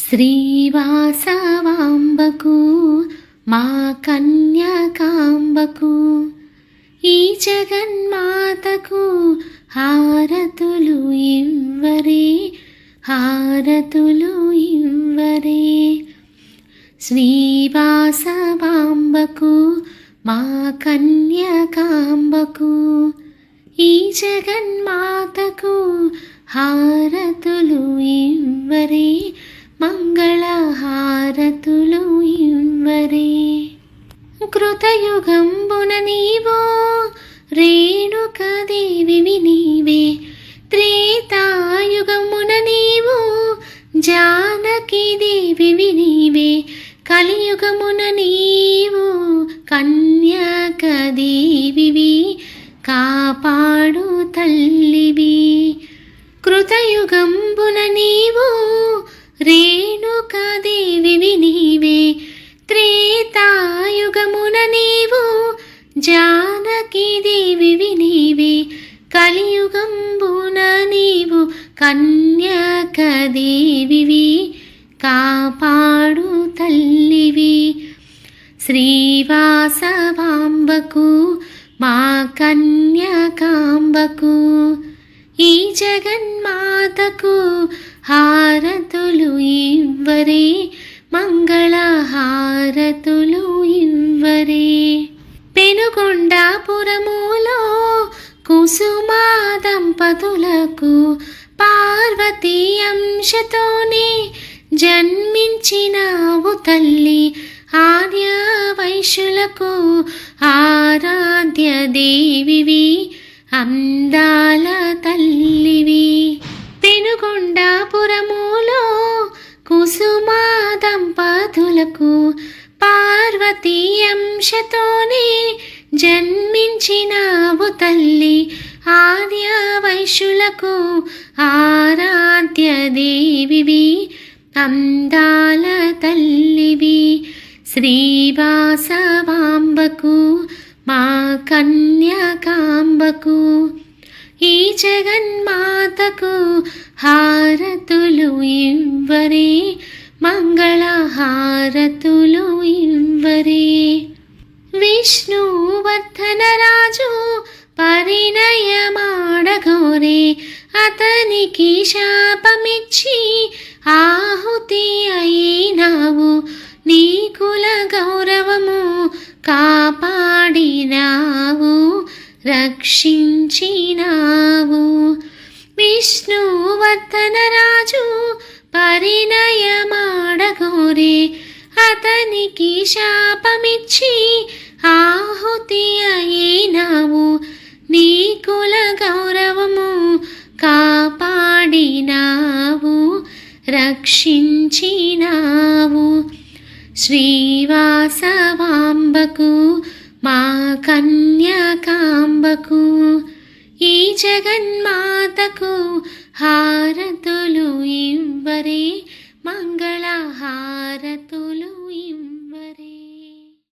శ్రీవాసవాంబకు మా కన్యకాంబకు ఈ జగన్మాతకు హారతులు ఇవ్వరే హారతులు ఇవ్వరే. శ్రీవాసవాంబకు మా కన్యకాంబకు ఈ జగన్మాతకు హారతులు ఇవ్వరే మంగళహారతులు ఇవ్వరే. కృతయుగంబున నీవో రేణుకదేవివి నీవే. త్రేతాయుగమున నీవు జానకి దేవివి నీవే. కలియుగమున నీవు కన్యాకదేవివి జానకి దేవి నీవే కలియుగంబున నీవు కన్యాకదేవివి కాపాడు తల్లివి. శ్రీవాసవాంబకు మా కన్యకాంబకు ఈ జగన్మాతకు హారతులు ఇవ్వరే మంగళ హారతులు ఇవ్వరే. పెనుగొండాపురములో కుసుమా దంపతులకు పార్వతీ అంశతోనే జన్మించినావు తల్లి ఆర్య వైశ్యులకు ఆరాధ్య దేవివి అందాల తల్లివి. పెనుగొండాపురములో కుసుమా దంపతులకు పార్వతీ అంశతోనే జన్మించినావు తల్లి. ఆర్య వైశ్యులకు ఆరాధ్య దేవివి అందాల తల్లివి. శ్రీవాసవాంబకు మా కన్యకాంబకు ఈ జగన్మాతకు హారతులు ఇవ్వరే మంగళ హారతులు ఇవ్వరే. విష్ణువర్ధన రాజు పరిణయమాడగోరే. అతనికి శాపమిచ్చి ఆహుతి అయినావు నీ కుల గౌరవము కాపాడినావు. రక్షించినావు. విష్ణువర్ధన రాజు పరిణయమాడగోరే. అతనికి శాపమిచ్చి ఆహుతి అయినావు నీ కుల గౌరవము కాపాడినావు రక్షించినావు. శ్రీవాసవాంబకు మా కన్యకాంబకు ఈ జగన్